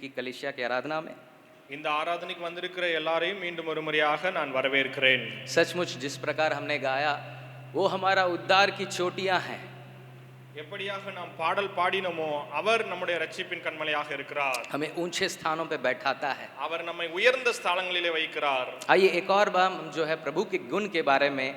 इस दिन की कलिसिया की आराधना में இந்த ஆராதனைக்கு வந்திருக்கிற எல்லாரையும் மீண்டும் ஒரு முறையாக நான் வரவேற்கிறேன் सचमुच जिस प्रकार हमने गाया वो हमारा उद्धार की चोटियां हैं எப்படியாக நாம் பாடல் பாடினோமோ அவர் நம்முடைய ரட்சிப்பின் கண்மலையாக இருக்கிறார் हमें ऊंचे स्थानों पे बैठाता है அவர் நம்மை உயர்ந்த ஸ்தலங்களிலே வைக்கிறார் आइए एक और बार हम जो है प्रभु के गुण के बारे में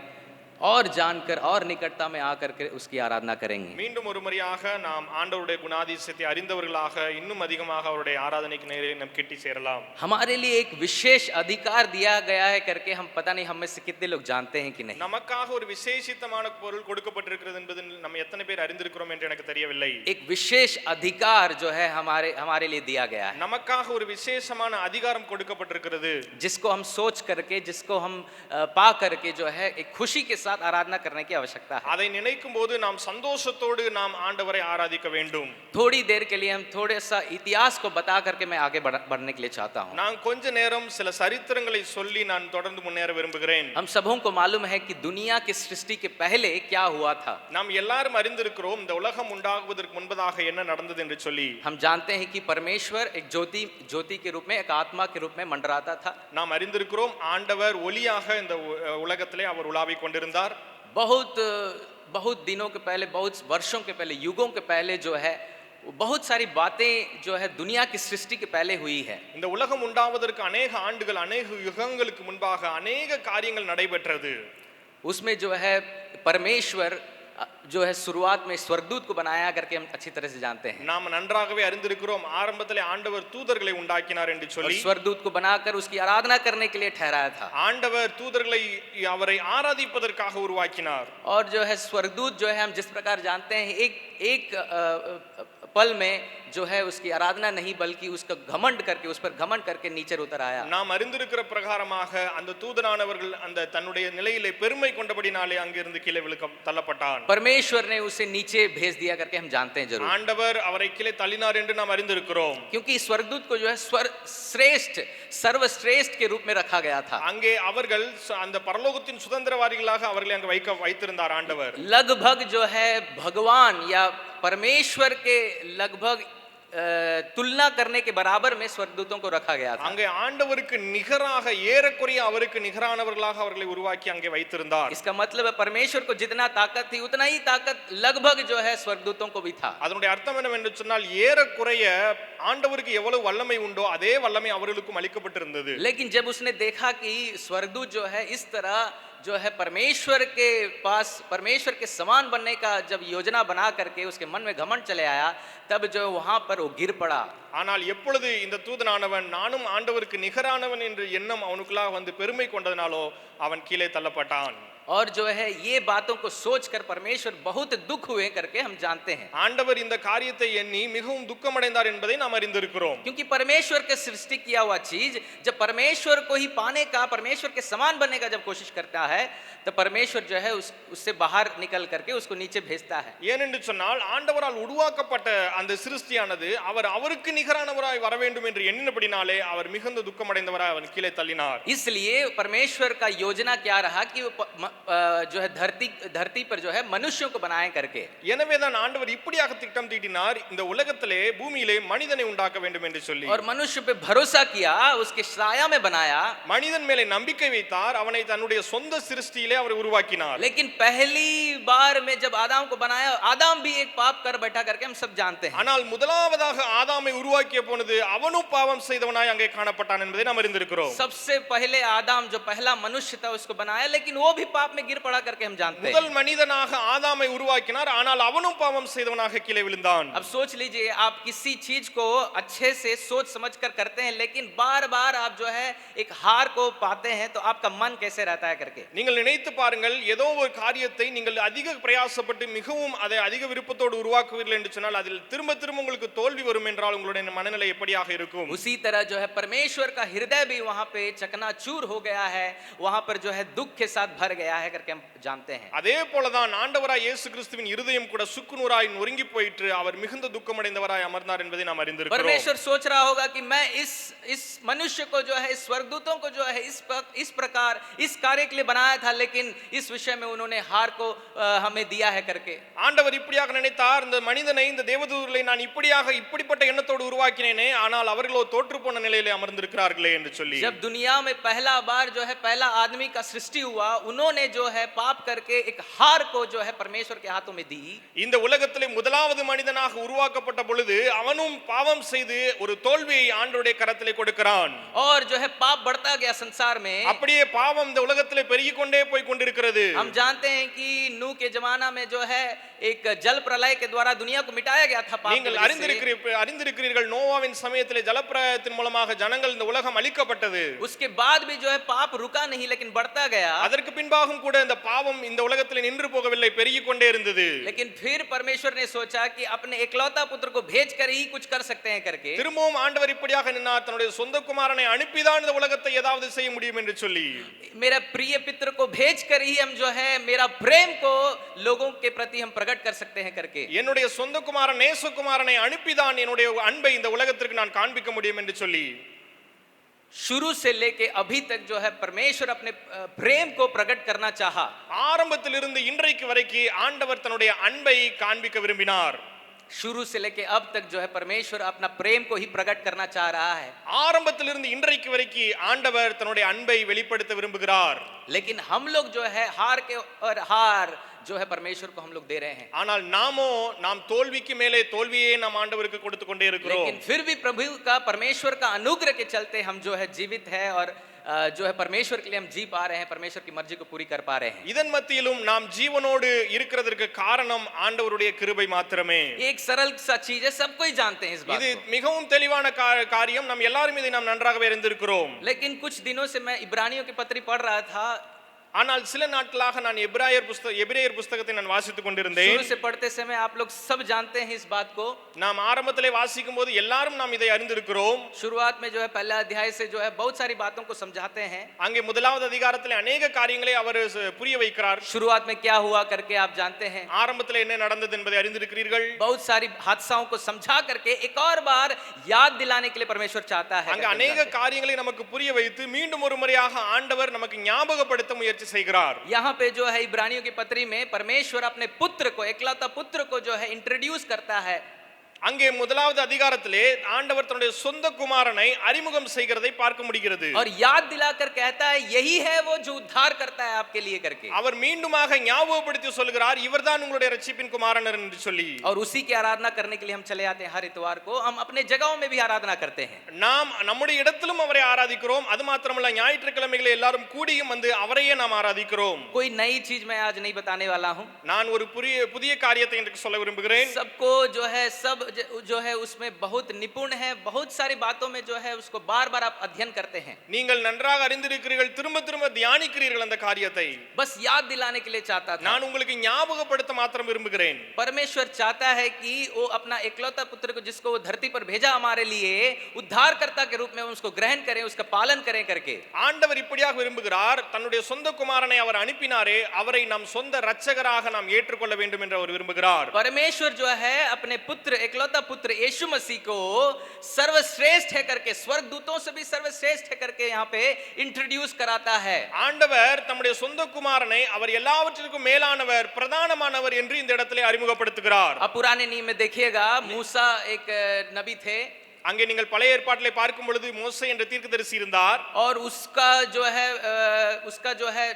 और जानकर और निकटता में आकर के उसकी आराधना करेंगे மீண்டும் ஒரு முறையாக நாம் ஆண்டவருடைய குணாதிசயத்தை அறிந்தவர்களாக இன்னும் அதிகமாக அவருடைய ஆராதனைக்கு நேரே நம் கிட்டி சேரலாம் हमारे लिए एक विशेष अधिकार दिया गया है करके हम पता नहीं हम में से कितने लोग जानते हैं कि नहीं நமக்காக ஒரு விசேஷித்தமான பொருள் கொடுக்கப்பட்டிருக்கிறது என்பது நம்ம எத்தனை பேர் அறிந்திருக்கிறோம் என்று எனக்கு தெரியவில்லை एक विशेष अधिकार जो है हमारे हमारे लिए दिया गया है நமக்காக ஒரு விசேஷமான அதிகாரம் கொடுக்கப்பட்டிருக்கிறது जिसको हम सोच करके जिसको हम अ, पा करके जो है एक खुशी के साथ आराधना करने की आवश्यकता है அதை நினைக்கும் போது நாம் சந்தோஷத்தோடு நாம் ஆண்டவரை ஆராதிக்க வேண்டும் थोड़ी देर के लिए हम थोड़े सा इतिहास को बता करके मैं आगे बढ़, बढ़ने के लिए चाहता हूँ நான் கொஞ்ச நேரம் சில சரித்திரங்களை சொல்லி நான் தொடர்ந்து முன்னேற விரும்புகிறேன் हम सबों को मालूम है कि दुनिया की सृष्टि के पहले क्या हुआ था நாம் எல்லாரும் அறிந்திருக்கிறோம் இந்த உலகம் உண்டாகுவதற்கு முன்பதாக என்ன நடந்தது என்று சொல்லி हम जानते हैं कि परमेश्वर एक ज्योति ज्योति के रूप में एक आत्मा के रूप में मंडराता था நாம் அறிந்திருக்கிறோம் ஆண்டவர் ஒளியாக இந்த உ- உலகத்திலே அவர் உலாவிக் கொண்டிருந்தார் बहुत बहुत दिनों के पहले बहुत वर्षों के पहले युगों के पहले जो है वो बहुत सारी बातें जो है दुनिया की सृष्टि के पहले हुई है இந்த உலகம் உண்டாவதற்கு அநேக ஆண்டுகள் அநேக யுகங்களுக்கு முன்பாக அநேக காரியங்கள் நடைபெற்றது उसमें जो है परमेश्वर अ, जो है शुरुआत में स्वर्गदूत को बनाया करके हम अच्छी तरह से जानते हैं நாம் நன்றாகவே அறிந்திருக்கிறோம் ஆரம்பத்திலே ஆண்டவர் தூதர்களை உண்டாக்கினார் என்று और சொல்லி स्वर्गदूत को बनाकर उसकी आराधना करने के लिए ठहराया था ஆண்டவர் தூதர்களை அவரை ஆராதிப்பதற்காக உருவாக்கினார் और जो है स्वर्गदूत जो है हम जिस प्रकार जानते हैं एक एक अ, अ, पल में जो है उसकी आराधना नहीं बल्कि उसका घमंड करके उस पर घमंड करके नीचे उतर आया நாம் அறிந்திருக்கிற பிரகாரமாக அந்த தூதனானவர்கள் அந்த தன்னுடைய நிலையிலே பெருமை கொண்டபடினாலே அங்கிருந்து கீழே விழுக்க தள்ளப்பட்டான் परमेश्वर ने उसे नीचे भेज दिया करके हम जानते हैं जरूर ஆண்டவர் அவரை கீழே தள்ளினார் என்று நாம் அறிந்திருக்கிறோம் क्योंकि स्वर्गदूत को जो है स्वर श्रेष्ठ सर्वश्रेष्ठ के रूप में रखा गया था அங்கே அவர்கள் ச- அந்த பரலோகத்தின் சுதந்திரவாதிகளாக அவர்களை அங்கே வைக்க வைத்திருந்தார் ஆண்டவர் लगभग जो है भगवान या परमेश्वर के लगभग अ, तुलना करने के बराबर में स्वर्गदूतों को रखा गया था அங்கே ஆண்டவருக்கு நிகராக ஏறக்குறைய அவருக்கு நிகரானவர்களாக அவர்களை உருவாக்கி அங்கே வைத்திருந்தார் इसका मतलब है परमेश्वर को जितना ताकत थी उतना ही ताकत लगभग जो है स्वर्गदूतों को भी था அதனுடைய அர்த்தம் என்னவென்று சொன்னால் ஏறக்குறைய ஆண்டவருக்கு எவ்வளவு வல்லமை உண்டோ அதே வல்லமை அவர்களுக்கும் அளிக்கப்பட்டிருந்தது लेकिन जब उसने देखा कि स्वर्गदूत जो है इस तरह जो है परमेश्वर के पास परमेश्वर के समान बनने का जब योजना बना करके उसके मन में घमंड चले आया तब जो वहां पर वो गिर पड़ा ஆனால் எப்பொழுது இந்த தூதனானவன் நானும் ஆண்டவருக்கு நிகரானவன் என்று எண்ணம் அவனுக்குள்ளாக வந்து பெருமை கொண்டதினாலோ அவன் கீழே தள்ளப்பட்டான் और जो है ये बातों को सोचकर परमेश्वर बहुत दुख हुए करके हम जानते हैं ஆண்டவர் இந்த காரியத்தை எண்ணி மிகவும் துக்கமடைந்தார் என்பதை நாம் அறிந்திருக்கிறோம் क्योंकि परमेश्वर के सृष्टि किया हुआ चीज जब परमेश्वर को ही पाने का परमेश्वर के समान बनने का जब कोशिश करता है तो परमेश्वर जो है उस उससे बाहर निकल करके उसको नीचे भेजता है ஏனென்று சொன்னால் ஆண்டவரால் உருவாக்கப்பட்ட அந்த சிருஷ்டியானது அவர் அவருக்கு நிகரானவராய் வர வேண்டும் என்று எண்ணினபடினாலே அவர் மிகுந்த துக்கமடைந்தவராய் அவன் கீழே தள்ளினார் इसलिए परमेश्वर का योजना क्या रहा कि वो प- म- अ, जो है धरती धरती पर जो है मनुष्यों को बनाए करके எனவே தான் ஆண்டவர் இப்படியாக திட்டம் தீட்டினார் இந்த உலகத்திலே பூமியிலே மனிதனை உண்டாக்க வேண்டும் என்று சொல்லி और मनुष्य पे भरोसा किया उसके छाया में बनाया மனிதன் மேலே நம்பிக்கை வைத்தார் அவனை தன்னுடைய சொந்த சிருஷ்டியிலே அவர் உருவாக்கினார் लेकिन पहली बार में जब आदाम को बनाया आदाम भी एक पाप कर बैठा करके हम सब जानते हैं ஆனால் முதலாவதாக ஆதாமை உருவாக்கிய போனது அவனும் பாவம் செய்தவனாய் அங்கே காணப்பட்டான் என்பதை நாம் அறிந்திருக்கிறோம் सबसे पहले आदाम जो पहला मनुष्य था उसको बनाया लेकिन वो भी पाप में गिर पड़ा करके हम जानते हैं முதல் மனிதனாக ஆதாமை உருவாக்கினார் ஆனால் அவனும் பாவம் செய்தவனாக கீழே விழுந்தான் अब सोच लीजिए आप किसी चीज को अच्छे से सोच समझ कर करते हैं लेकिन बार बार आप जो है एक हार को पाते हैं तो आपका मन कैसे रहता है करके நீங்கள் நினைத்து பாருங்கள் ஏதோ ஒரு காரியத்தை நீங்கள் அதிக பிரயாசப்பட்டு மிகவும் அதை அதிக விருப்பத்தோடு உருவாக்குவீர்கள் என்று சொன்னால் அதில் திரும்ப திரும்ப உங்களுக்கு தோல்வி வரும் என்றால் உங்களுடைய மனநிலை எப்படியாக இருக்கும் उसी तरह जो है परमेश्वर का हृदय भी वहां पे चकनाचूर हो गया है वहां पर जो है दुख के साथ भर गया गया है करके हम जानते हैं அதே போலதான் ஆண்டவராய் இயேசு கிறிஸ்துவின் இருதயம் கூட சுக்குநூறாய் நொறுங்கி போயிற்று அவர் மிகுந்த துக்கமடைந்தவராய் அமர்ந்தார் என்பதை நாம் அறிந்திருக்கிறோம் परमेश्वर सोच रहा होगा कि मैं इस इस मनुष्य को जो है इस स्वर्गदूतों को जो है इस प- इस प्रकार इस कार्य के लिए बनाया था लेकिन इस विषय में उन्होंने हार को अ, हमें दिया है करके ஆண்டவர் இப்படியாக நினைத்தார் இந்த மனிதனை இந்த தேவதூதர்களை நான் இப்படியாக இப்படிப்பட்ட எண்ணத்தோடு உருவாக்கினேனே ஆனால் அவர்களோ தோற்று போன நிலையிலே அமர்ந்திருக்கிறார்களே என்று சொல்லி जब दुनिया में पहला बार जो है पहला आदमी का सृष्टि हुआ उन्होंने जो है पाप करके एक हार को जो है परमेश्वर के हाथों में दी இந்த உலகத்திலே முதலாவது மனிதனாக உருவாக்கப்பட்ட பொழுது அவனும் பாவம் செய்து ஒரு தோல்வியை ஆண்டவருடைய கரத்திலே கொடுக்கிறான் और जो है पाप बढ़ता गया संसार में அப்படியே பாவம் இந்த உலகத்திலே பெருகிக் கொண்டே போய் கொண்டிருக்கிறது हम जानते हैं कि नू के जमाना में जो है एक जल प्रलय के द्वारा दुनिया को मिटाया गया था पाप की நீங்கள் वजह से। அறிந்திருக்கிறீர்கள் அறிந்திருக்கிறீர்கள் நோவாவின் சமயத்திலே ஜலப்பிரயத்தின் மூலமாக ஜனங்கள் இந்த உலகம் அழிக்கப்பட்டது उसके बाद भी जो है पाप रुका नहीं लेकिन बढ़ता गया அதற்கு பின்பாகவும் கூட இந்த பாவம் இந்த உலகத்திலே நின்று போகவில்லை பெருகிக் கொண்டே இருந்தது लेकिन फिर परमेश्वर ने सोचा कि अपने एकलौता पुत्र को भेज कर ही कुछ कर सकते हैं करके திரும்பவும் ஆண்டவர் இப்படியாக நின்னார் தன்னுடைய சொந்த குமாரனை அனுப்பிதான் இந்த உலகத்தை ஏதாவது செய்ய முடியும் என்று சொல்லி मेरा प्रिय पित्र को भेज कर ही हम जो है मेरा प्रेम को लोगों के प्रति हम प्रकट कर सकते हैं करके என்னுடைய சொந்த குமாரன் நேசகுமாரனை அனுப்பிதான் என்னுடைய அன்பை இந்த உலகத்திற்கு நான் காண்பிக்க முடியும் என்று சொல்லி शुरू से लेके अभी तक जो है परमेश्वर अपने अ, प्रेम को प्रकट करना चाहा ஆரம்பத்திலிருந்து இன்றைக்கு வரைக்கும் ஆண்டவர் தன்னுடைய அன்பை காண்பிக்க விரும்பினார் शुरू से लेके अब तक जो है परमेश्वर अपना प्रेम को ही प्रकट करना चाह रहा है ஆரம்பத்திலிருந்து இன்றைக்கு வரைக்கும் ஆண்டவர் தன்னுடைய அன்பை வெளிப்படுத்த விரும்புகிறார் लेकिन हम लोग जो है हार के और हार जो है परमेश्वर को हम लोग दे रहे हैं ஆனால் நாமோ நாம் தோல்விக்கு மேலே தோல்வியே நாம் ஆண்டவருக்கு கொடுத்து கொண்டே இருக்கிறோம் लेकिन फिर भी प्रभु का परमेश्वर का अनुग्रह के चलते हम जो है जीवित है और अ, जो है परमेश्वर के लिए हम जी पा रहे हैं परमेश्वर की मर्जी को पूरी कर पा रहे हैं இதன் மத்தியிலும் நாம் ஜீவனோடு இருக்கிறதற்கு காரணம் ஆண்டவருடைய கிருபை மாத்திரமே ये एक सरल सा चीज है सब कोई जानते हैं इस बात இது को மிகவும் தெளிவான கா- காரியம் நாம் எல்லாரும் இதை நாம் நன்றாகவே அறிந்திருக்கிறோம் लेकिन कुछ दिनों से मैं इब्रानियों की पत्री पढ़ रहा था ஆனால் சில நாட்களாக நான் எபிராயர் புஸ்தக எபிரேயர் புஸ்தகத்தை நான் வாசித்துக் கொண்டிருந்தேன் शुरू से पढ़ते समय आप लोग सब जानते हैं इस बात को நாம் ஆரம்பத்திலே வாசிக்கும் போது எல்லாரும் நாம் இதை அறிந்திருக்கிறோம் शुरुआत में जो है पहला अध्याय से जो है बहुत सारी बातों को समझाते हैं அங்கே முதலாவது அதிகாரத்திலே அநேக காரியங்களை அவர் ச- புரிய வைக்கிறார் शुरुआत में क्या हुआ करके आप जानते हैं ஆரம்பத்தில் என்ன நடந்தது என்பதை அறிந்திருக்கிறீர்கள் बहुत सारी हादसाओं को समझा करके एक और बार याद दिलाने के लिए परमेश्वर चाहता है அங்க करके हम அநேக जानते हैं। காரியங்களை நமக்கு புரிய வைத்து மீண்டும் ஒரு முறையாக ஆண்டவர் நமக்கு ஞாபகப்படுத்த முயற்சி से यहाँ पे जो है इब्रानियों की पत्री में परमेश्वर अपने पुत्र को एकलौता पुत्र को जो है इंट्रोड्यूस करता है। அங்கே முதலாவது அதிகாரத்திலே ஆண்டவர் தன்னுடைய சொந்த குமாரனை அறிமுகம் செய்கிறதை பார்க்க முடிகிறது और याद दिलाकर कहता है यही है वो जो उद्धार करता है आपके लिए करके அவர் மீண்டுமாக ஞாபகப்படுத்தி சொல்கிறார் இவர்தான் உங்களுடைய ரட்சிப்பின் குமாரனர் என்று சொல்லி और उसी की आराधना करने के लिए हम चले आते हैं हर इतवार को हम अपने जगहों में भी आराधना करते हैं நாம் நம்முடைய இடத்திலும் அவரை ஆராதிக்கிறோம் அது மாத்திரமல்ல ஞாயிற்றுக்கிழமைகளை எல்லாரும் கூடியும் வந்து அவரையே நாம் ஆராதிக்கிறோம் कोई नई चीज मैं आज नहीं बताने वाला हूँ நான் ஒரு புதிய புதிய காரியத்தை இன்றைக்கு சொல்ல விரும்புகிறேன் सबको जो है सब ज- जो है उसमें बहुत निपुण है बहुत सारी बातों में जो है उसको बार बार आप अध्ययन करते हैं நீங்கள் நன்றாக அறிந்திருக்கிறீர்கள் திரும்ப திரும்ப தியானிக்கிறீர்கள் அந்த காரியத்தை बस याद दिलाने के लिए चाहता था நான் உங்களுக்கு ஞாபகப்படுத்த மாத்திரம் விரும்புகிறேன் परमेश्वर चाहता है कि वो अपना एकलौता पुत्र को जिसको वो धरती पर भेजा हमारे लिए उद्धारकर्ता के रूप में उसको ग्रहण करें उसका पालन करें करके ஆண்டவர் இப்படியாக விரும்புகிறார் தன்னுடைய சொந்த குமாரனை அவர் அனுப்பினாரே அவரை நம் சொந்த இரட்சகராக நாம் ஏற்றுக்கொள்ள வேண்டும் என்று அவர் விரும்புகிறார் परमेश्वर जो है अपने पुत्र एकलौता पुत्र यीशु मसीह को सर्वश्रेष्ठ है करके स्वर्ग दूतों से भी सर्वश्रेष्ठ है करके यहाँ पे इंट्रोड्यूस कराता है ஆண்டவர் தம்முடைய சொந்த குமாரனை அவர் எல்லாவற்றிற்கும் மேலானவர் பிரதானமானவர் என்று இந்த இடத்திலே அறிமுகப்படுத்துகிறார் अब पुराने नियम में देखिएगा मूसा एक अ, नबी थे அங்கே நீங்கள் பழைய ஏற்பாட்டிலே பார்க்கும் பொழுது மோசே என்ற தீர்க்கதரிசி இருந்தார் और उसका जो है अ, उसका जो है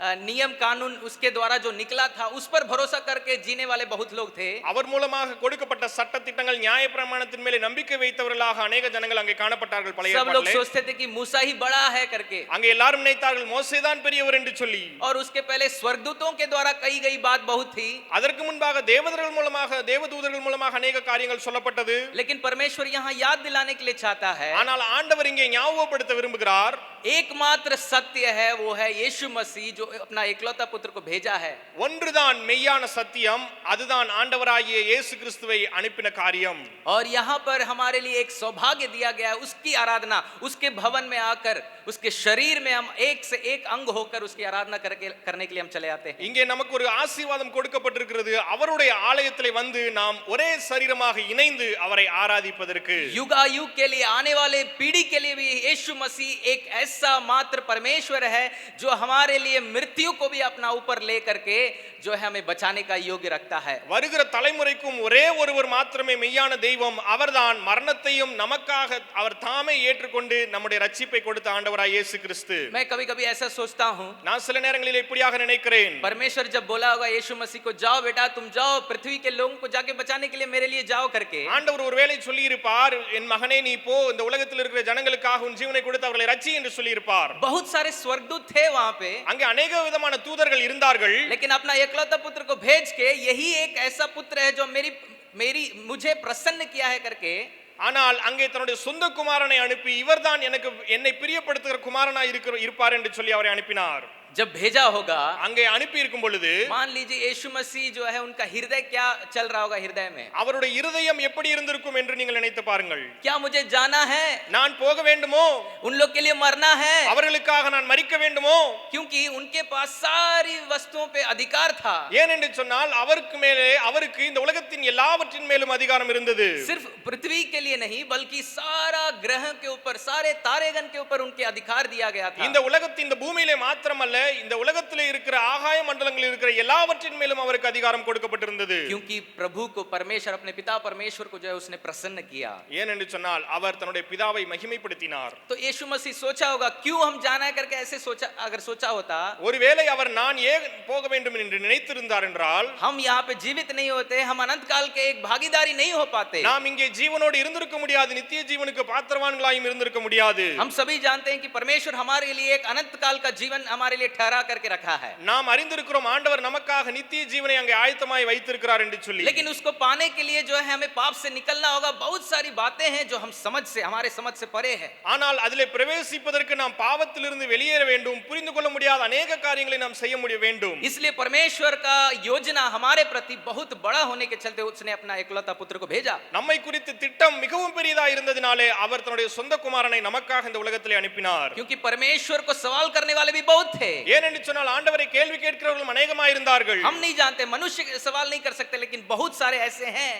अ, नियम कानून उसके द्वारा जो निकला था उस पर भरोसा करके जीने वाले बहुत लोग थे அவர் மூலமாக கொடுக்கப்பட்ட சட்ட திட்டங்கள் நியாய பிரமாணத்தின் மேலே நம்பிக்கை வைத்தவர்களாக அநேக ஜனங்கள் அங்கே காணப்பட்டார்கள் பழைய सब लोग ஏற்பாட்டிலே सोचते थे कि मूसा ही बड़ा है करके அங்கே எல்லாரும் நினைத்தார்கள் மோசேதான் பெரியவர் என்று சொல்லி और उसके पहले स्वर्गदूतों के द्वारा कही गई बात बहुत थी அதற்கு முன்பாக தேவதர்கள் மூலமாக தேவதூதர்கள் மூலமாக அநேக காரியங்கள் சொல்லப்பட்டது लेकिन परमेश्वर यहाँ याद दिलाने के लिए चाहता है ஆனால் ஆண்டவர் இங்கே ஞாபகப்படுத்த விரும்புகிறார் एकमात्र सत्य है वो है यीशु मसीह जो अपना इकलौता पुत्र को भेजा है ஒன்றுதான் மெய்யான சத்தியம் அதுதான் ஆண்டவராகிய இயேசு கிறிஸ்துவை அனுப்பின காரியம் और यहाँ पर हमारे लिए एक सौभाग्य दिया गया है उसकी आराधना उसके भवन में आकर उसके शरीर में हम एक से एक अंग होकर उसकी आराधना करके करने के लिए हम चले आते हैं இங்கே நமக்கு ஒரு ஆசீர்வாதம் கொடுக்கப்பட்டிருக்கிறது அவருடைய ஆலயத்திலே வந்து நாம் ஒரே சரீரமாக இணைந்து அவரை ஆராதிப்பதற்கு युगायुग के लिए आने वाले पीढ़ी के लिए भी यीशु मसीह एक ऐसा मात्र परमेश्वर है जो हमारे लिए मृत्यु को भी अपना ऊपर ले करके जो है हमें बचाने का योग्य रखता है வருகிற தலைமுறைக்கும் ஒரே ஒருவர் மாத்திரமே மெய்யான தெய்வம் அவர்தான் மரணத்தையும் நமக்காக அவர் தாமே ஏற்றுக்கொண்டு நம்முடைய ரட்சிப்பை கொடுத்த ஆண்டவராய் இயேசு கிறிஸ்து मैं कभी कभी ऐसा सोचता हूँ நான் சில நேரங்களில் இப்படியாக நினைக்கிறேன் परमेश्वर जब बोला होगा यीशु मसीह को जाओ बेटा तुम जाओ पृथ्वी के लोगों को जाके बचाने के लिए मेरे लिए जाओ करके ஆண்டவர் ஒருவேளை சொல்லி இருப்பார் என் மகனே நீ போ இந்த உலகத்தில் இருக்கிற ஜனங்களுக்காக உன் ஜீவனை கொடுத்து அவர்களை ரட்சி என்று சொல்லி இருப்பார் बहुत सारे स्वर्गदूत थे वहां पे அங்கே அநேக விதமான தூதர்கள் இருந்தார்கள் लेकिन अपना एकलौता पुत्र को भेज के यही एक ऐसा पुत्र है जो मेरी मेरी मुझे प्रसन्न किया है करके ஆனால் அங்கே தன்னுடைய சொந்த குமாரனை அனுப்பி இவர்தான் எனக்கு என்னை பிரியப்படுத்துகிற குமாரனா இருக்கிற இருப்பார் என்று சொல்லி அவரை அனுப்பினார் जब भेजा होगा அங்கே அனுப்பி இருக்கும் பொழுது मान लीजिए यीशु मसीह जो है उनका हृदय क्या चल रहा होगा हृदय में அவருடைய இருதயம் எப்படி இருந்திருக்கும் என்று நீங்கள் நினைத்து பாருங்கள் क्या मुझे जाना है நான் போக வேண்டுமோ उन लोग के लिए मरना है அவர்களுக்காக நான் மறிக்க வேண்டுமோ क्योंकि उनके पास सारी वस्तुओं पे अधिकार था ஏன் என்று சொன்னால் அவருக்கு மேலே அவருக்கு இந்த உலகத்தின் எல்லாவற்றின் மேலும் அதிகாரம் இருந்தது सिर्फ पृथ्वी के लिए नहीं बल्कि सारा ग्रह के ऊपर सारे तारेगन के ऊपर उनके अधिकार दिया गया था இந்த உலகத்தின் இந்த பூமியிலே மாத்திரமல்ல இந்த உலகத்திலே இருக்கிற ஆகாய மண்டலங்களில் இருக்கிற எல்லாவற்றின் மேலும் அவருக்கு அதிகாரம் கொடுக்கப்பட்டிருந்தது क्योंकि प्रभु को परमेश्वर अपने पिता परमेश्वर को जो है उसने प्रसन्न किया ஏன் என்று சொன்னால் அவர் தன்னுடைய பிதாவை மகிமைப்படுத்தினார் तो यीशु मसीह सोचा होगा क्यों हम जाना है करके ऐसे सोचा अगर सोचा होता ஒருவேளை அவர் நான் ஏன் போக வேண்டும் என்று நினைத்திருந்தார் என்றால் हम यहाँ पे जीवित नहीं होते हम अनंत काल के एक भागीदारी नहीं हो पाते நாம் இங்கே ஜீவனோடு இருந்திருக்க முடியாது நித்திய ஜீவனுக்கு பாத்திரவான்களாயும் இருந்திருக்க முடியாது हम सभी जानते हैं कि परमेश्वर हमारे लिए एक अनंत काल का जीवन हमारे लिए ठहरा करके रखा है நாம் அறிந்திருக்கிறோம் ஆண்டவர் நமக்காக நித்திய ஜீவனை அங்கே ஆயத்தமாய் வைத்திருக்கிறார் என்று சொல்லி लेकिन उसको पाने के लिए जो है हमें पाप से निकलना होगा बहुत सारी बातें हैं जो हम समझ से हमारे समझ से परे है ஆனால் அதிலே பிரவேசிப்பதற்கு நாம் பாவத்திலிருந்து வெளியேற வேண்டும் புரிந்து கொள்ள முடியாத அநேக காரியங்களை நாம் செய்ய முடிய வேண்டும் इसलिए परमेश्वर का योजना हमारे प्रति बहुत बड़ा होने के चलते उसने अपना एकलौता पुत्र को भेजा நம்மை குறித்து திட்டம் மிகவும் பெரியதா இருந்ததினாலே அவர் தன்னுடைய சொந்த குமாரனை நமக்காக இந்த உலகத்திலே அனுப்பினார் क्योंकि परमेश्वर को सवाल करने वाले भी बहुत थे ஏன் என்று சொன்னால் ஆண்டவரை கேள்வி கேட்கிறவர்களும் அநேகமாக இருந்தார்கள் हम नहीं जानते मनुष्य सवाल नहीं कर सकते लेकिन बहुत सारे ऐसे हैं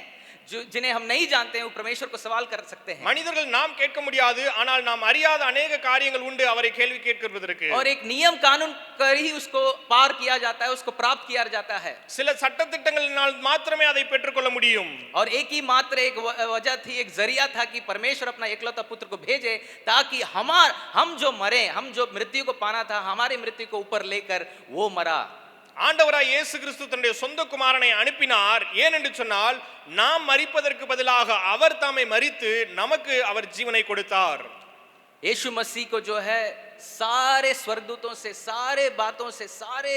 जो जिन्हें हम नहीं जानते हैं वो परमेश्वर को सवाल कर सकते हैं மனிதர்கள் நாம் கேட்க முடியாது ஆனால் நாம் அறியாத அநேக காரியங்கள் உண்டு அவரை கேள்வி கேட்கிறதற்கு और एक नियम कानून कर ही उसको पार किया जाता है उसको प्राप्त किया जाता है சில சட்டத்திட்டங்களினால் மாத்திரமே அதை பெற்றுக்கொள்ள முடியும் और एक ही मात्र एक व- वजह थी एक जरिया था कि परमेश्वर अपना एकलौता पुत्र को भेजे ताकि हमार हम जो मरे हम जो मृत्यु को पाना था हमारी मृत्यु को ऊपर लेकर वो मरा ஆண்டவராய் இயேசு கிறிஸ்து தன்னுடைய சொந்த குமாரனை அனுப்பினார் ஏன் என்று சொன்னால் நாம் மரிப்பதற்கு பதிலாக அவர் தாமை மரித்து நமக்கு அவர் ஜீவனை கொடுத்தார் यीशु मसीह को जो है सारे स्वर्गदूतों से सारे बातों से सारे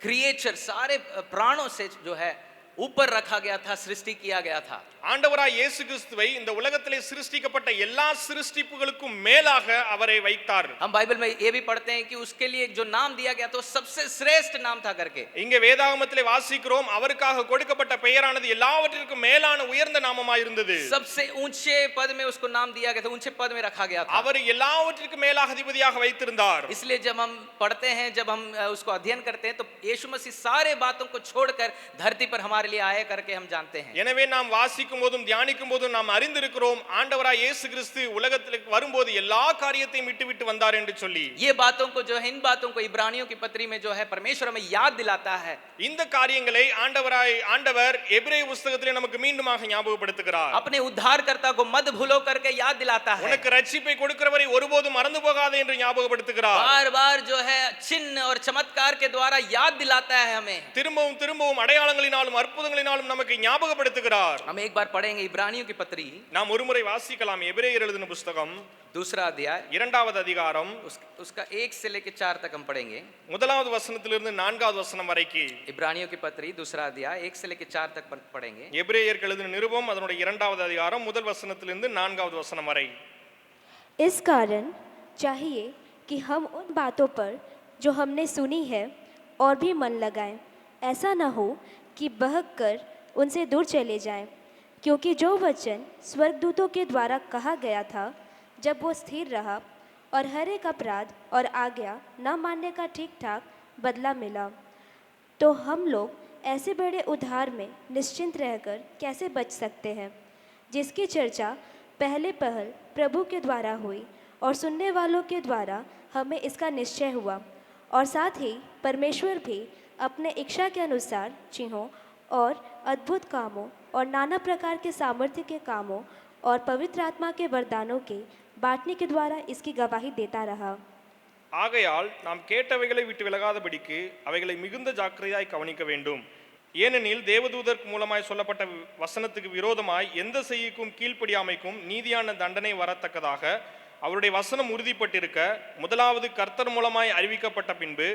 क्रिएचर सारे अ, प्राणों से जो है ऊपर रखा गया था सृष्टि किया गया था ஆண்டவராய் இயேசு கிறிஸ்துவை இந்த உலகத்திலே சிருஷ்டிக்கப்பட்ட எல்லா சிருஷ்டிப்புகளுக்கும் மேலாக அவரை வைத்தார் हम बाइबल में ये भी पढ़ते हैं कि उसके लिए जो नाम दिया गया तो सबसे श्रेष्ठ नाम था करके இங்கே வேதாகமத்திலே வாசிக்கிறோம் அவருக்காக கொடுக்கப்பட்ட பெயரானது எல்லாவற்றிற்கும் மேலான உயர்ந்த நாமமாய் இருந்தது सबसे ऊंचे पद में उसको नाम दिया गया था ऊंचे पद में रखा गया था அவர் எல்லாவற்றிற்கும் மேலாக அதிபதியாக வைத்திருந்தார் इसलिए जब हम पढ़ते हैं जब हम अ, उसको अध्ययन करते हैं तो यीशु मसीह सारे बातों को छोड़कर धरती पर हमारे लिए आए करके हम जानते हैं எனவே நாம் வாசிக்கும் போதும் தியானிக்கும் போதும் நாம் அறிந்திருக்கிறோம் ஆண்டவராய் இயேசு கிறிஸ்து உலகத்திற்கு வரும்போது எல்லா காரியத்தையும் விட்டு விட்டு வந்தார் என்று சொல்லி ये बातों को जो है इन बातों को इब्रानियों की पत्री में जो है परमेश्वर हमें याद दिलाता है இந்த காரியங்களை ஆண்டவராய் ஆண்டவர் எபிரேய புஸ்தகத்திலே நமக்கு மீண்டுமாக ஞாபகப்படுத்துகிறார் अपने उद्धारकर्ता को मत भूलो करके याद दिलाता है உனக்கு ரட்சிப்பை கொடுக்கிறவரை ஒருபோதும் மறந்து போகாதே என்று ஞாபகப்படுத்துகிறார் बार बार जो है चिन्ह और चमत्कार के द्वारा याद दिलाता है हमें திரும்பவும் திரும்பவும் அடையாளங்களினாலும் அற்புதங்களினாலும் நமக்கு ஞாபகப்படுத்துகிறார் हम एक बार पढ़ेंगे इब्रानियों की पत्री நாம் ஒருமுறை வாசிக்கலாம் எபிரேயர் எழுதின புஸ்தகம் दूसरा अध्याय இரண்டாவது அதிகாரம் उस, उसका एक से लेकर चार तक हम पढ़ेंगे முதலாவது வசனத்திலிருந்து நான்காவது வசனம் வரைக்கும் इब्रानियों की पत्री दूसरा अध्याय एक से लेकर चार तक पढ़- पढ़ेंगे எபிரேயருக்கு எழுதின நிருபம் அதனுடைய இரண்டாவது அதிகாரம் முதல் வசனத்திலிருந்து நான்காவது வசனம் வரை इस कारण चाहिए कि हम उन बातों पर जो हमने सुनी है और भी मन लगाएं ऐसा न हो कि बहक कर उनसे दूर चले जाएँ, क्योंकि जो वचन स्वर्गदूतों के द्वारा कहा गया था, जब वो स्थिर रहा और हर एक अपराध और आज्ञा न मानने का ठीक ठाक बदला मिला तो हम लोग ऐसे बड़े उधार में निश्चिंत रहकर कैसे बच सकते हैं? जिसकी चर्चा पहले पहल प्रभु के द्वारा हुई और सुनने वालों के द्वारा हमें इसका निश्चय हुआ, और साथ ही परमेश्वर भी अपने इच्छा के अनुसार चिन्हों और अद्भुत कामों और नाना प्रकार के सामर्थ्य के कामों और पवित्र आत्मा के वरदानों के बांटने के द्वारा इसकी गवाही देता रहा ஆகையால் நாம் கேட்டவைகளை விட்டு விலகாதபடிக்கு அவைகளை மிகுந்த ஜாக்கிரதையாய் கவனிக்க வேண்டும் ஏனெனில் தேவதூதர் மூலமாய் சொல்லப்பட்ட வி- வசனத்துக்கு விரோதமாய் எந்த செய்யுக்கும் கீழ்ப்படியாமைக்கும் நீதியான தண்டனை வரத்தக்கதாக அவருடைய வசனம் உறுதிப்பட்டிருக்க முதலாவது கர்த்தர் மூலமாய் அறிவிக்கப்பட்ட பின்பு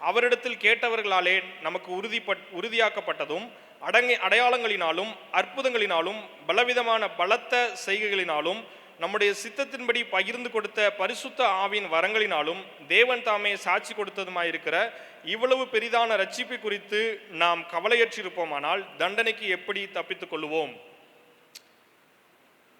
அவரிடத்தில் கேட்டவர்களாலே நமக்கு உறுதிப்பட் உறுதியாக்கப்பட்டதும் அடங்கி அடையாளங்களினாலும் அற்புதங்களினாலும் பலவிதமான பலத்த செய்கைகளினாலும் நம்முடைய சித்தத்தின்படி பகிர்ந்து கொடுத்த பரிசுத்த ஆவின் வரங்களினாலும் தேவன் தாமே சாட்சி கொடுத்ததுமாயிருக்கிற இவ்வளவு பெரிதான ரட்சிப்பு குறித்து நாம் கவலையற்றிருப்போமானால் தண்டனைக்கு எப்படி தப்பித்துக் கொள்ளுவோம்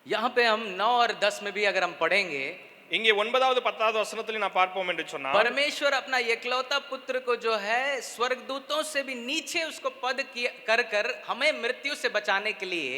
यहाँ पे हम नौ और दस में भी अगर हम पढ़ेंगे இங்கே ஒன்பதாவது பத்தாவது வசனத்தில் நான் பார்ப்போம் என்று சொன்னால் परमेश्वर अपना एकलौता पुत्र को जो है स्वर्गदूतों से भी नीचे उसको पद किया कर कर हमें मृत्यु से बचाने के लिए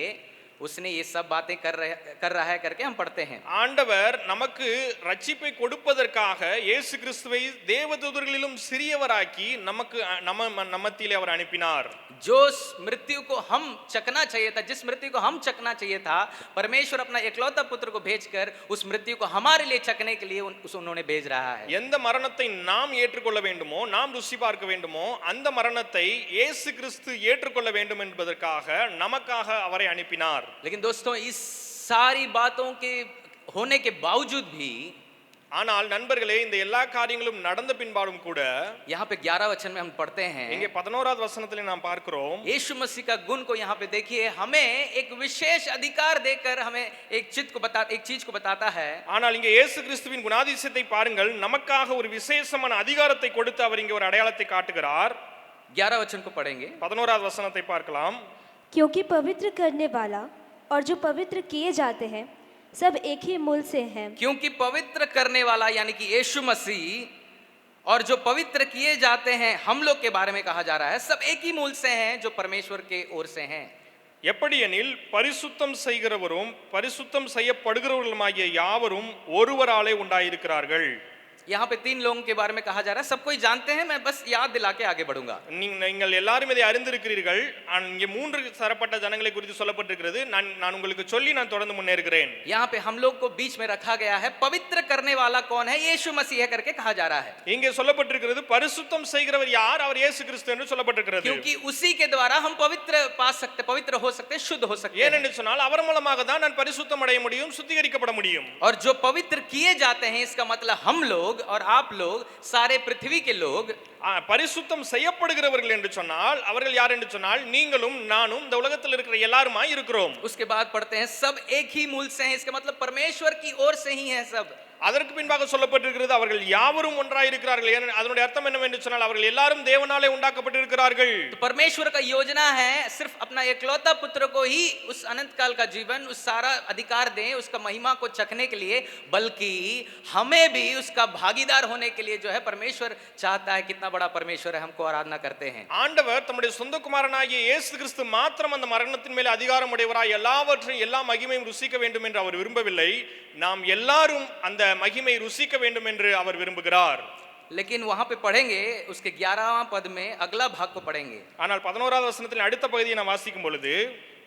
उसने ये सब बातें कर रहे कर रहा है करके हम पढ़ते हैं ஆண்டவர் நமக்கு ரட்சிப்பை கொடுப்பதற்காக இயேசு கிறிஸ்துவை தேவதூதர்களிலும் சிறியவராக்கி நமக்கு அ, நம்ம நம்மத்திலே அவர் அனுப்பினார் जो उस मृत्यु को हम चकना चाहिए था जिस मृत्यु को हम चकना चाहिए था परमेश्वर अपना एकलौता पुत्र को भेजकर उस मृत्यु को हमारे लिए चकने के लिए उन, उस उन्होंने भेज रहा है எந்த மரணத்தை நாம் ஏற்றுக்கொள்ள வேண்டுமோ நாம் ருசி பார்க்க வேண்டுமோ அந்த மரணத்தை இயேசு கிறிஸ்து ஏற்றுக்கொள்ள வேண்டும் என்பதற்காக நமக்காக அவரை அனுப்பினார் लेकिन दोस्तों इस सारी बातों के होने के बावजूद भी ஆனால் நண்பர்களே இந்த எல்லா காரியங்களும் நடந்த பின்பாடும் கூட यहाँ पे ग्यारह वचन में हम पढ़ते हैं இங்கே பதினோராவது வசனத்திலே நாம் பார்க்கிறோம் यीशु मसीह का गुण को यहाँ पे देखिए हमें एक विशेष अधिकार देकर हमें एक चित्त को बता एक चीज को बताता है ஆனால் இங்கே இயேசு கிறிஸ்துவின் குணாதிசயத்தை பாருங்கள் நமக்காக ஒரு விசேஷமான அதிகாரத்தை கொடுத்து அவர் இங்கே ஒரு அடையாளத்தை காட்டுகிறார் ग्यारह वचन को पढ़ेंगे பதினோராவது வசனத்தை பார்க்கலாம் क्योंकि पवित्र करने वाला और जो पवित्र किए जाते हैं सब एक ही मूल से हैं क्योंकि पवित्र करने वाला यानी कि यीशु मसीह और जो पवित्र किए जाते हैं हम लोग के बारे में कहा जा रहा है सब एक ही मूल से हैं जो परमेश्वर के ओर से हैं எப்படியெனில் பரிசுத்தம் செய்கிறவரும் பரிசுத்தம் செய்யப்படுகிறவர்களுமாகிய யாவரும் ஒருவராலே உண்டாயிருக்கிறார்கள் यहाँ पे तीन लोगों के बारे में कहा जा रहा है सब कोई जानते हैं मैं बस याद दिला के आगे बढ़ूंगा நீங்க- நீங்கள் எல்லாரும் இதை அறிந்திருக்கிறீர்கள் ஆனா, இங்கே மூன்று தரப்பட்ட ஜனங்களை குறித்து சொல்லப்பட்டிருக்கிறது நான் நான் உங்களுக்கு சொல்லி நான் தொடர்ந்து முன்னேறுகிறேன் यहाँ पे हम लोग को बीच में रखा गया है पवित्र करने वाला कौन है यीशु मसीह है करके कहा जा रहा है இங்கே சொல்லப்பட்டிருக்கிறது பரிசுத்தம் செய்கிறவர் யார் அவர் இயேசு கிறிஸ்து என்று சொல்லப்பட்டிருக்கிறது क्योंकि उसी के द्वारा हम पवित्र पा सकते पवित्र हो सकते हैं शुद्ध हो सकते हैं ஏனென்று சொன்னால் அவர் மூலமாக தான் நான் பரிசுத்தம் அடைய முடியும் சுத்திகரிக்கப்பட முடியும் और जो पवित्र किए जाते हैं इसका मतलब हम लोग और आप लोग सारे पृथ्वी के लोग ஆ, பரிசுத்தம் செய்யப்படுகிறவர்கள் என்று சொன்னால் அவர்கள் யார் என்று சொன்னால் நீங்களும் நானும் இந்த உலகத்தில் இருக்கிற எல்லாருமாய் இருக்கிறோம் उसके बाद पढ़ते हैं सब एक ही मूल से हैं इसका मतलब परमेश्वर की ओर से ही है सब அதற்கு பின்பாக சொல்லப்பட்டிருக்கிறது அவர்கள் யாவரும் ஒன்றாய் இருக்கிறார்கள் ஏனெனில் அதனுடைய அர்த்தம் என்னவென்று சொன்னால் அவர்கள் எல்லாரும் தேவனாலே உண்டாக்கப்பட்டிருக்கிறார்கள் तो परमेश्वर का योजना है सिर्फ अपना एकलौता पुत्र को ही उस अनंत काल का जीवन उस सारा अधिकार दें उसका महिमा को चखने के लिए बल्कि हमें भी उसका भागीदार होने के लिए जो है परमेश्वर चाहता है कितना बड़ा परमेश्वर है हमको आराधना करते हैं ஆண்டவர் தம்முடைய சொந்த குமாரனாகிய இயேசு கிறிஸ்து மாத்திரம் அந்த மரணத்தின் மேலே அதிகாரம் உடையவராய் எல்லாவற்றையும் எல்லா மகிமையும் ருசிக்க வேண்டும் என்று அவர் விரும்பவில்லை நாம் எல்லாரும் அந்த மகிமை ருசிக்க வேண்டும் என்று அவர் விரும்புகிறார் लेकिन वहां पे पढ़ेंगे उसके ग्यारहवां पद में अगला भाग को पढ़ेंगे ஆனால் பதினோராவது வசனத்தின் அடுத்த பகுதியை நான் வாசிக்கும் பொழுது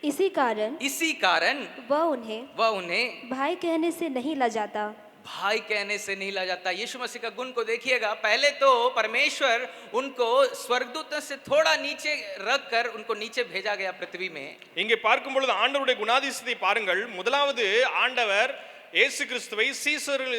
इसी कारण इसी कारण वह उन्हें वह उन्हें भाई कहने से नहीं लजाता भाई कहने से नहीं ला जाता यीशु मसीह का गुण को देखिएगा पहले तो परमेश्वर उनको स्वर्गदूतों से थोड़ा नीचे रख कर उनको नीचे भेजा गया पृथ्वी में இங்கே பார்க்கும் பொழுது ஆண்டவருடைய குணாதிசயத்தை பாருங்கள் முதலாவது ஆண்டவர் இயேசு கிறிஸ்துவை சீசர்கள்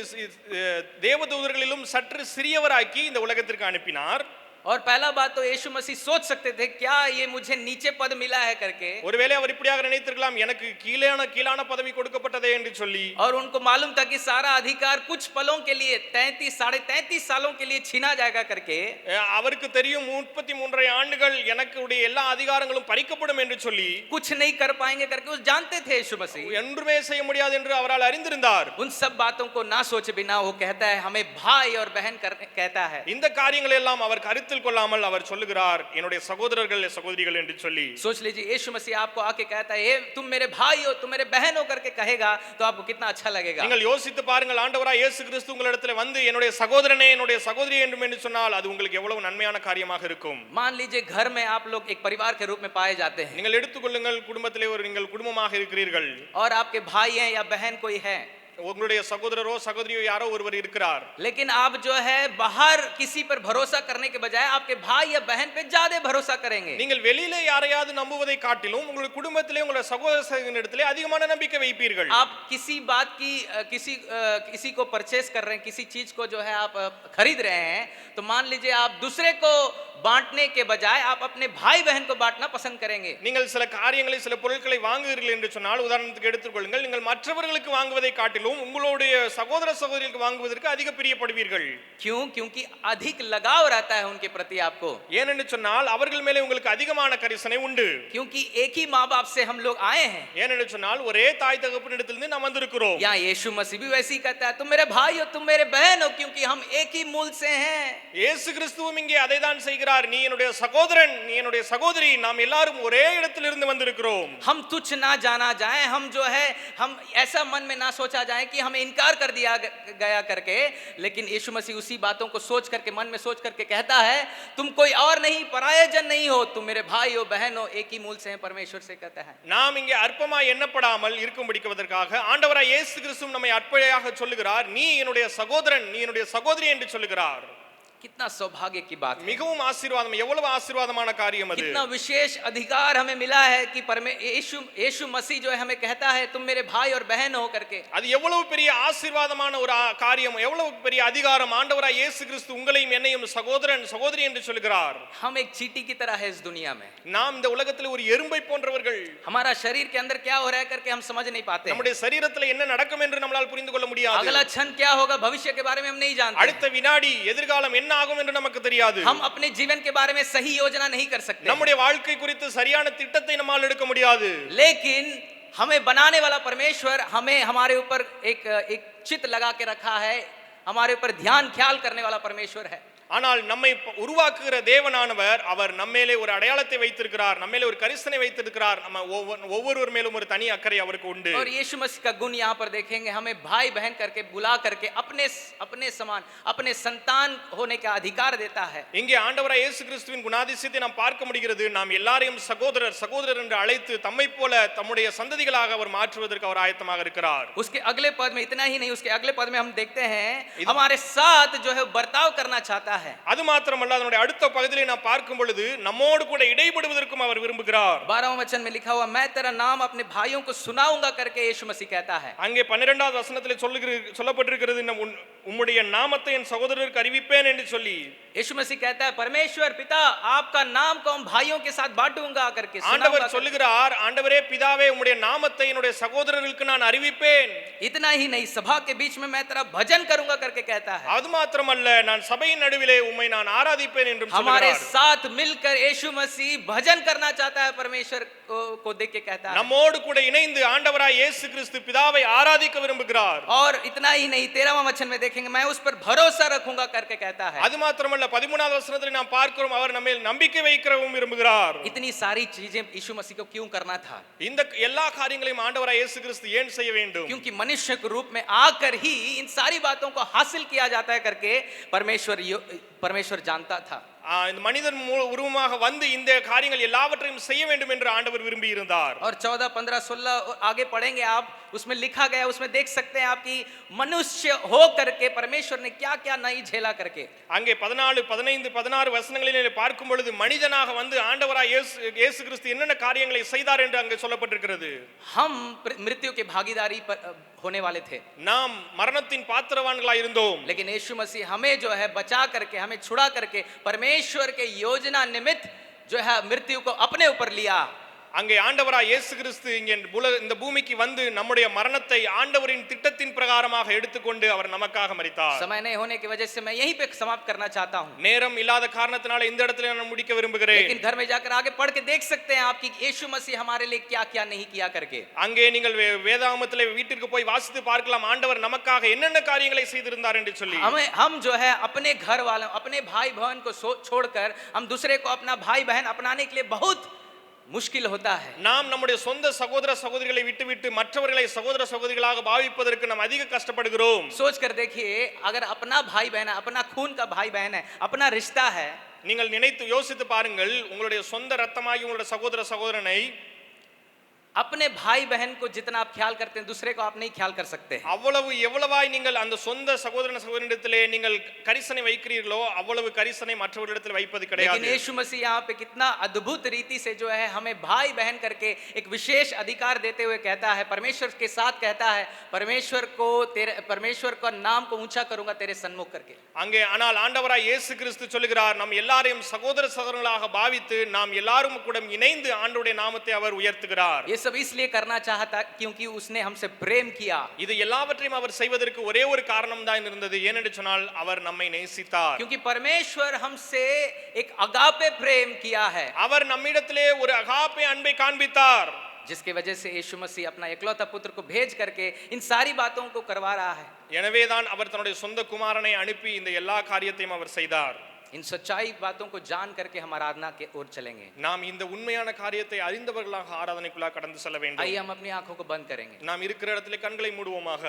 தேவதூதர்களிலும் சற்று சிறியவராக்கி இந்த உலகத்திற்கு அனுப்பினார். और पहला बात तो यीशु मसीह सोच सकते थे क्या ये मुझे नीचे पद मिला है करके ஒருவேளை அவர் இப்படியாக நினைத்திருக்கலாம் எனக்கு கீழான கீழான பதவி கொடுக்கப்பட்டதே என்று சொல்லி और उनको मालूम था कि सारा अधिकार कुछ पलों के लिए तैतीस साढ़े तैतीस सालों के लिए छीना जाएगा करके அஹ், அவருக்கு தெரியும் முப்பத்தி மூன்றரை ஆண்டுகள் எனக்கு உடைய எல்லா அதிகாரங்களும் பறிக்கப்படும் என்று சொல்லி कुछ नहीं कर पाएंगे करके वो जानते थे यीशु मसीह ஒன்றுமே செய்ய முடியாது என்று அவரால் அறிந்திருந்தார் उन सब बातों को ना सोचे बिना वो कहता है हमें भाई और बहन कर कहता है இந்த காரியங்களை எல்லாம் அவர் கருத்தில் கொள்ளாமல் அவர் சொல்லுகிறார் என்னுடைய சகோதரர்கள் சகோதரிகள் என்று சொல்லி सोच लीजिए यीशु मसीह आपको आके कहता है "ए, तुम मेरे भाई हो तुम मेरे बहन हो करके कहेगा तो आपको कितना अच्छा लगेगा நீங்கள் யோசித்து பாருங்கள் ஆண்டவராய் இயேசு கிறிஸ்து உங்களிடத்தில் வந்து என்னுடைய சகோதரனே என்னுடைய சகோதரி என்று என்று சொன்னால் அது உங்களுக்கு எவ்வளவு நன்மையான காரியமாக இருக்கும் मान लीजिए घर में आप लोग एक परिवार के रूप में पाए जाते हैं நீங்கள் எடுத்துக்கொள்ளுங்கள் குடும்பத்திலே ஒரு நீங்கள் குடும்பமாக இருக்கிறீர்கள் और आपके भाई हैं या बहन कोई है உங்களுடைய சகோதரரோ சகோதரியோ யாரோ ஒருவர் இருக்கிறார் लेकिन आप जो है बाहर किसी पर भरोसा करने के बजाय आपके भाई या बहन पे ज्यादा भरोसा करेंगे நீங்கள் வெளியிலே யாரையாவது நம்புவதை காட்டிலும் உங்களுடைய குடும்பத்திலே உங்களுடைய சகோதரத்திலே அதிகமான நம்பிக்கை வைப்பீர்கள் आप किसी बात की अ, किसी अ, किसी को परचेस कर रहे हैं किसी चीज को जो है आप अ, खरीद रहे हैं तो मान लीजिए आप दूसरे को बांटने के बजाय आप अपने भाई बहन को बांटना पसंद करेंगे நீங்கள் சில காரியங்களை சில பொருட்களை வாங்குகிறீர்கள் என்று சொன்னால் உதாரணத்துக்கு எடுத்துக்கொள்ளுங்கள் நீங்கள் மற்றவர்களுக்கு வாங்குவதை காட்டிலும் உங்களுடைய சகோதர சகோதரிகளுக்கு வாங்குவதற்கு அதிக பிரியப்படுவீர்கள் क्यों क्योंकि अधिक लगाव रहता है उनके प्रति आपको ஏனென்று சொன்னால் அவர்கள் மேலே உங்களுக்கு அதிகமான கரிசனை உண்டு क्योंकि एक ही माँ बाप से हम लोग आए हैं ஏனென்று சொன்னால் ஒரே தாய் தகப்பனிடத்திலிருந்து நாம் வந்திருக்கிறோம் यहाँ यीशु मसीह भी वैसे ही कहता है तुम मेरे भाई हो तुम मेरे बहन हो क्योंकि हम एक ही मूल से हैं இயேசு கிறிஸ்துவும் இங்கே அதை தான் செய்கிறார் நீ என்னுடைய சகோதரன் நீ என்னுடைய சகோதரி நாம் எல்லாரும் ஒரே இடத்திலிருந்து வந்திருக்கிறோம் हम तुच्छ ना जाना जाए हम जो है हम ऐसा मन में ना सोचा जाए कि हमें इनकार कर दिया ग- गया करके लेकिन यीशु मसीह उसी बातों को सोच करके मन में सोच करके कहता है तुम कोई और नहीं पराये जन नहीं हो तुम मेरे भाई हो बहन हो एक ही मूल से हैं परमेश्वर से कहता है நாம் இங்கே அற்பமாய் எண்ணப்படாமல் இருக்கும்படிக்குவதற்காக ஆண்டவராய் இயேசு கிறிஸ்துவும் நம்மை அற்பையாக சொல்லுகிறார் நீ என்னுடைய சகோதரன் நீ என்னுடைய சகோதரி என்று சொல்லுகிறார் कितना सौभाग्य की बात है மிகவும் ஆசீர்வாதம் எவ்வளவு ஆசீர்வாதமான காரியம் அது कितना विशेष अधिकार हमें मिला है कि परमे यीशु यीशु मसीह जो है हमें कहता है तुम मेरे भाई और बहन हो करके அது எவ்வளவு பெரிய ஆசீர்வாதமான ஒரு ஆ- காரியம் எவ்வளவு பெரிய அதிகாரம் ஆண்டவராய் இயேசு கிறிஸ்து உங்களையும் என்னையும் சகோதரன் சகோதரி என்று சொல்லுகிறார் हम एक चीटी की तरह है इस दुनिया में நாம் இந்த உலகத்தில் ஒரு எறும்பை போன்றவர்கள் हमारा शरीर के अंदर क्या हो रहा है करके हम समझ नहीं पाते हैं। நம்முடைய சரீரத்தில் என்ன நடக்கும் என்று நம்மளால் புரிந்து கொள்ள முடியாது अगला क्षण क्या होगा भविष्य के बारे में हम नहीं जानते அடுத்த வினாடி எதிர்காலம் என்ன ஆகும் என்று நமக்கு தெரியாது हम अपने जीवन के बारे में सही योजना नहीं कर सकते நம்முடைய வாழ்க்கை குறித்து சரியான திட்டத்தை நம்மால் எடுக்க முடியாது लेकिन हमें बनाने वाला परमेश्वर हमें हमारे ऊपर एक एक चित लगा के रखा है हमारे ऊपर ध्यान ख्याल करने वाला परमेश्वर है ஆனால் நம்மை ப- உருவாக்குகிற தேவனானவர் அவர் நம்மேலே ஒரு அடையாளத்தை வைத்திருக்கிறார் நம்மேலே ஒரு கரிசனை வைத்திருக்கிறார் நம்ம ஒவ்வொரு- ஒவ்வொருவர் மேலும் ஒரு தனி அக்கறை அவருக்கு உண்டு और यीशु मसीह का गुण यहाँ पर देखेंगे हमें भाई बहन करके बुला करके अपने अपने समान अपने संतान होने का अधिकार देता है இங்கே ஆண்டவராய் இயேசு கிறிஸ்துவின் குணாதிசயத்தை நாம் பார்க்க முடிகிறது நாம் எல்லாரையும் சகோதரர் சகோதரர் என்று அழைத்து தம்மை போல தம்முடைய சந்ததிகளாக அவர் மாற்றுவதற்கு அவர் ஆயத்தமாக இருக்கிறார் उसके अगले पद में इतना ही नहीं उसके अगले पद में हम देखते हैं हमारे साथ जो है बर्ताव करना चाहता है அது மாத்திரமல்ல அதனுடைய அடுத்த பகுதியிலே நாம் பார்க்கும் பொழுது நம்மோடு கூட இடைபடுவதற்கும் அவர் விரும்புகிறார் बारहवें वचन में लिखा हुआ मैं तेरा नाम अपने भाइयों को सुनाऊंगा करके यीशु मसीह कहता है அங்கே பன்னிரெண்டாவது வசனத்திலே சொல்லுகிற சொல்லப்பட்டிருக்கிறது "நம் உன்- உம்முடைய நாமத்தை என் சகோதரருக்கு அறிவிப்பேன் என்று சொல்லி यीशु मसीह कहता है परमेश्वर पिता आपका नाम को हम भाइयों के साथ बांटूंगा करके सुनाऊंगा ஆண்டவர் करके। சொல்லுகிறார் ஆண்டவரே பிதாவே உம்முடைய நாமத்தை என்னுடைய சகோதரர்களுக்கு நான் அறிவிப்பேன் इतना ही नहीं सभा के बीच में मैं तेरा भजन करूंगा करके कहता है அது மாத்திரமல்ல நான் சபையின் நடுவிலே உம்மை நான் ஆராதிப்பேன் என்றும் हमारे சொல்லுகிறார் साथ मिलकर यीशु मसीह भजन करना चाहता है परमेश्वर को, को देख के कहता है நம்மோடு கூட இணைந்து ஆண்டவராய் இயேசு கிறிஸ்து பிதாவை ஆராதிக்க விரும்புகிறார் और इतना ही नहीं तेरहवां वचन में देखेंगे मैं उस पर भरोसा रखूंगा करके कहता है அது மாத்திரமல்ல பதிமூணாவது வசனத்தில் நாம் பார்க்கிறோம் அவர் நம்ம மேல் நம்பிக்கை வைக்கிறவும் விரும்புகிறார் इतनी सारी चीजें यीशु मसीह को क्यों करना था இந்த எல்லா காரியங்களையும் ஆண்டவராய் இயேசு கிறிஸ்து ஏன் செய்ய வேண்டும் क्योंकि मनुष्य के रूप में आकर ही इन सारी बातों को हासिल किया जाता है करके परमेश्वर यो- परमेश्वर जानता था। இந்த மனிதன் மூ- உருவமாக வந்து இந்த காரியங்கள் எல்லாவற்றையும் செய்ய வேண்டும் என்று ஆண்டவர் விரும்பி இருந்தார் और चौदह पंद्रह सोलह आगे पढ़ेंगे आप उसमें लिखा गया उसमें देख सकते हैं आप कि मनुष्य हो करके परमेश्वर ने क्या क्या नहीं झेला करके அங்கே பதினாலு பதினைந்து பதினாறு வசனங்களிலே பார்க்கும் பொழுது மனிதனாக வந்து ஆண்டவராய் இயேசு இயேசு கிறிஸ்து என்னென்ன காரியங்களை செய்தார் என்று அங்கே சொல்லப்பட்டிருக்கிறது हम प्र- मृत्यु की भागीदारी पर होने वाले थे நாம் மரணத்தின் பாத்திரவான்களாய் இருந்தோம் लेकिन यीशु मसीह हमें जो है बचा करके हमें छुड़ा करके परमेश्वर के योजना निमित्त जो है मृत्यु को अपने ऊपर लिया। அங்கே ஆண்டவராய் இயேசு கிறிஸ்து இங்கே உல- இந்த பூமிக்கு வந்து நம்முடைய மரணத்தை ஆண்டவரின் திட்டத்தின் பிரகாரமாக எடுத்துக்கொண்டு அவர் நமக்காக மரித்தார் समय नहीं होने की वजह से मैं यहीं पे समाप्त करना चाहता हूँ நேரம் இல்லாத காரணத்தினால இந்த இடத்துல நான் முடிக்க விரும்புகிறேன் लेकिन घर में जाकर आगे पढ़ के देख सकते हैं आपकी यीशु मसीह हमारे लिए क्या क्या नहीं किया करके அங்கே நீங்கள் வே- வேதாகமத்திலே வீட்டிற்கு போய் வாசித்து பார்க்கலாம் ஆண்டவர் நமக்காக என்னென்ன காரியங்களை செய்திருந்தார் என்று சொல்லி हमें हम जो है अपने घर वालों अपने भाई बहन को सो- छोड़कर हम दूसरे को अपना भाई बहन अपनाने के लिए बहुत मुश्किल होता है நாம் நம்முடைய சொந்த சகோதர சகோதரிகளை விட்டுவிட்டு மற்றவர்களை சகோதர சகோதரிகளாக பாவிப்பதற்கு நாம் அதிக கஷ்டப்படுகிறோம் सोच कर देखिए अगर अपना भाई बहन है अपना खून का भाई बहन है अपना रिश्ता है நீங்கள் நினைத்து யோசித்து பாருங்கள் உங்களுடைய சொந்த ரத்தமாகி உங்களுடைய சகோதர சகோதரனை अपने भाई बहन को जितना आप ख्याल करते हैं दूसरे को आप नहीं ख्याल कर सकते हैं அவ்வளவு எவ்வளவாய் நீங்கள் அந்த சொந்த சகோதரன் சகோதரனிடத்திலே நீங்கள் கரிசனை வைக்கிறீர்களோ அவ்வளவு கரிசனை மற்றவரிடத்தில் வைப்பது लेकिन கிடையாது यीशु मसीह यहाँ पे कितना अद्भुत रीति से जो है हमें भाई बहन करके एक विशेष अधिकार देते हुए कहता है परमेश्वर के साथ कहता है परमेश्वर को तेरे परमेश्वर का नाम को ऊंचा करूंगा तेरे सन्मुख करके அங்கே ஆனால் ஆண்டவராய் இயேசு கிறிஸ்து சொல்லுகிறார் நம் எல்லாரையும் சகோதர சகோதரர்களாக பாவித்து நாம் எல்லாரும் கூட இணைந்து ஆண்டவருடைய நாமத்தை அவர் உயர்த்துகிறார் ये सब इसलिए करना चाहता क्योंकि उसने हमसे प्रेम किया இது எல்லாவற்றையும் அவர் செய்வதற்கு ஒரே ஒரு காரணம் தான் இருந்தது ஏனென்று சொன்னால் அவர் நம்மை நேசித்தார் क्योंकि परमेश्वर हमसे एक अगापे प्रेम किया है அவர் நம்மிடத்திலே ஒரு அகாப்பே அன்பை காண்பித்தார் जिसकी वजह से यीशु मसीह अपना इकलौता पुत्र को भेज करके इन सारी बातों को करवा रहा है எனவேதான் அவர் தன்னுடைய சொந்த குமாரனை அனுப்பி இந்த எல்லா காரியத்தையும் அவர் செய்தார் इन सच्चाई बातों को जान करके हम आराधना के ओर चलेंगे நாம் இந்த உண்மையான காரியத்தை அறிந்தவர்களாக ஆராதனைக்குள்ளாக கடந்து செல்ல வேண்டும் आइए हम अपनी आंखों को बंद करेंगे நாம் இருக்கிற இடத்துல கண்களை மூடுவோமாக